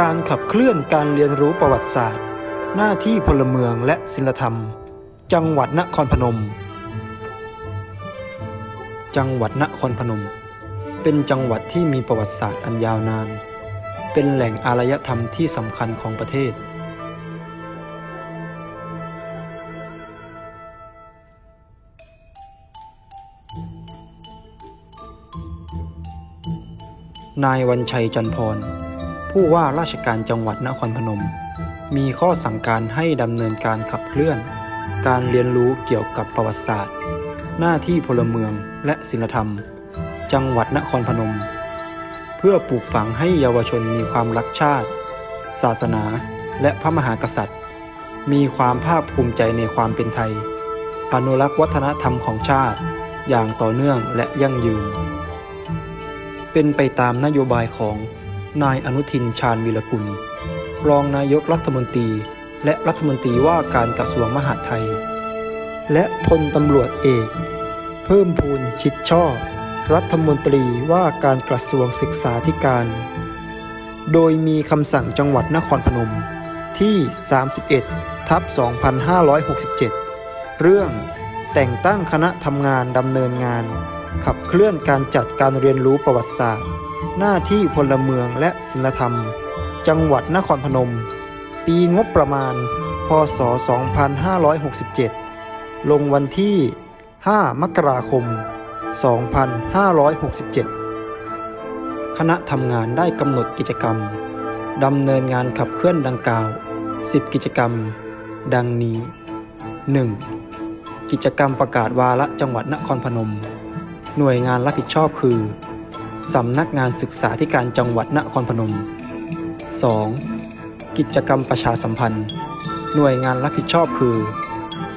การขับเคลื่อนการเรียนรู้ประวัติศาสตร์ หน้าที่พลเมืองและศิลธรรม จังหวัดนครพนม จังหวัดนครพนม เป็นจังหวัดที่มีประวัติศาสตร์อันยาวนาน เป็นแหล่งอารยธรรมที่สำคัญของประเทศนายวันชัยจันพร ผู้ว่าราชการจังหวัดนครพนม มีข้อสั่งการให้ดำเนินการขับเคลื่อน การเรียนรู้เกี่ยวกับประวัติศาสตร์ หน้าที่พลเมืองและศิลธรรม จังหวัดนครพนม เพื่อปลูกฝังให้เยาวชนมีความรักชาติ ศาสนาและพระมหากษัตริย์ มีความภาคภูมิใจในความเป็นไทย อนุรักษ์วัฒนธรรมของชาติ อย่างต่อเนื่องและยั่งยืน เป็นไปตามนโยบายของ นายอนุทินชาญวิรกุล รองนายกรัฐมนตรี และรัฐมนตรีว่าการกระทรวงมหาดไทย และพลตำรวจเอก เพิ่มพูนชิดชอบ รัฐมนตรีว่าการกระทรวงศึกษาธิการ โดยมีคำสั่งจังหวัดนครพนมที่ 31 ทับ 2567 เรื่องแต่งตั้งคณะทำงานดำเนินงาน ขับเคลื่อนการจัดการเรียนรู้ประวัติศาสตร์ หน้าที่พลเมืองและศิลธรรม จังหวัดนครพนม ปีงบประมาณ พศ 2567 ลงวันที่ 5 มกราคม 2567 คณะทำงานได้กำหนดกิจกรรมดำเนินงานขับเคลื่อนดังกล่าว 10 กิจกรรม ดังนี้ 1. กิจกรรมประกาศวาระจังหวัดนครพนม หน่วยงานรับผิดชอบคือ สำนักงานศึกษาธิการจังหวัดนครพนม 2. กิจกรรมประชาสัมพันธ์ หน่วยงานรับผิดชอบคือ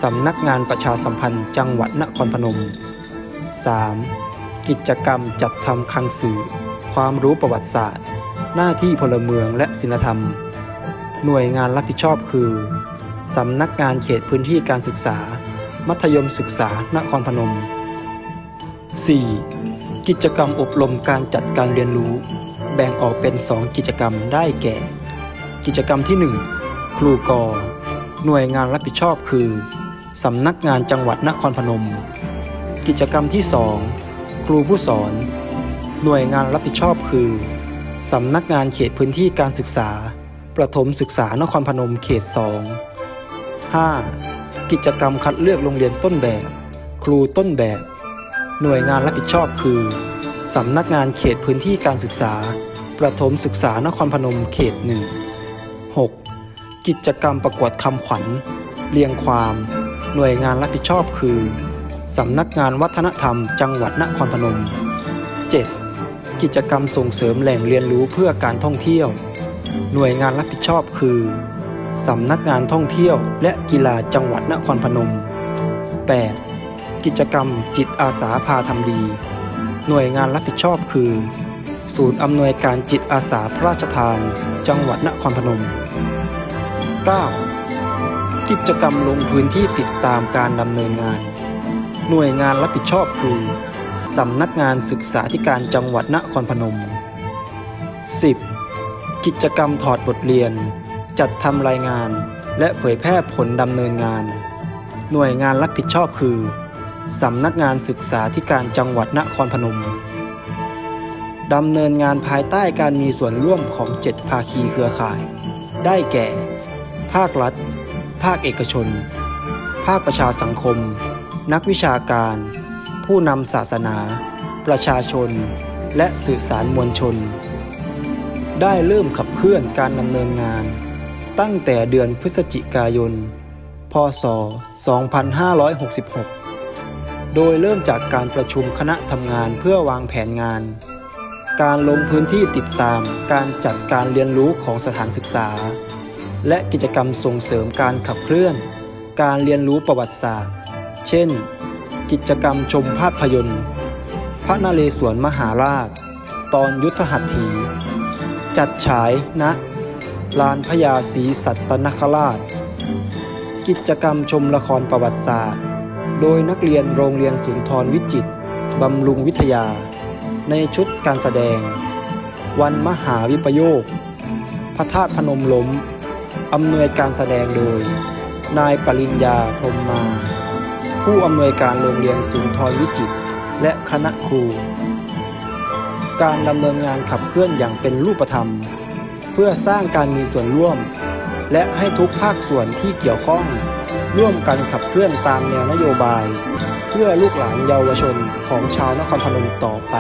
สำนักงานประชาสัมพันธ์จังหวัดนครพนม 3. กิจกรรมจัดทำคลังสื่อ ความรู้ประวัติศาสตร์ หน้าที่พลเมืองและศิลธรรม หน่วยงานรับผิดชอบคือ สำนักงานเขตพื้นที่การศึกษา มัธยมศึกษานครพนม 4. กิจกรรมอบรมการจัดการเรียนรู้ แบ่งออกเป็น 2 กิจกรรมได้แก่ กิจกรรมที่ 1 ครูกอหน่วยงานรับผิดชอบคือ สำนักงานจังหวัดนครพนม กิจกรรมที่ 2 ครูผู้สอน หน่วยงานรับผิดชอบคือ สำนักงานเขตพื้นที่การศึกษา ประถมศึกษานครพนมเขต 2 5. กิจกรรมคัดเลือกโรงเรียนต้นแบบ ครูต้นแบบ หน่วยงานรับผิดชอบคือ สำนักงานเขตพื้นที่การศึกษา ประถมศึกษานครพนมเขต1 6. กิจกรรมประกวดคำขวัญ เรียงความ หน่วยงานรับผิดชอบคือ สำนักงานวัฒนธรรมจังหวัดนครพนม 7. กิจกรรมส่งเสริมแหล่งเรียนรู้เพื่อการท่องเที่ยว หน่วยงานรับผิดชอบคือ สำนักงานท่องเที่ยวและกีฬาจังหวัดนครพนม 8. กิจกรรมจิตอาสาพาทำดี หน่วยงานรับผิดชอบคือ ศูนย์อำนวยการจิตอาสาพระราชทาน จังหวัดนครพนม 9. กิจกรรมลงพื้นที่ติดตามการดำเนินงาน หน่วยงานรับผิดชอบคือสำนักงานศึกษาธิการจังหวัดนครพนม 10. กิจกรรมถอดบทเรียน จัดทำรายงานและเผยแพร่ผลดำเนินงาน หน่วยงานรับผิดชอบคือ สำนักงานศึกษาธิการจังหวัดนครพนมดำเนินงานภายใต้การมีส่วนร่วมของ 7 ภาคีเครือข่าย ได้แก่ ภาครัฐ ภาคเอกชน ภาคประชาสังคม นักวิชาการ ผู้นำศาสนา ประชาชน และสื่อสารมวลชน ได้เริ่มขับเคลื่อนการดำเนินงาน ตั้งแต่เดือนพฤศจิกายน พศ 2566 โดยเริ่มจากการประชุมคณะทำงานเพื่อวางแผนงาน การลงพื้นที่ติดตามการจัดการเรียนรู้ของสถานศึกษา และกิจกรรมส่งเสริมการขับเคลื่อน การเรียนรู้ประวัติศาสตร์ เช่น กิจกรรมชมภาพยนตร์ พระนเรศวรมหาราช ตอนยุทธหัตถี จัดฉายณลานพญาศรีสัตนคราช กิจกรรมชมละครประวัติศาสตร์ โดยนักเรียนโรงเรียนสุนทรวิจิตบำรุงวิทยา ในชุดการแสดง วันมหาวิปโยค พระธาตุพนมล้มอำนวยการแสดงโดย นายปริญญาพรมมา ผู้อำนวยการโรงเรียนสุนทรวิจิตและคณะครู การดำเนินงานขับเคลื่อนอย่างเป็นรูปธรรม เพื่อสร้างการมีส่วนร่วม และให้ทุกภาคส่วนที่เกี่ยวข้อง ร่วมกันขับเคลื่อนตามแนวนโยบาย เพื่อลูกหลานเยาวชนของชาวนครพนมต่อไป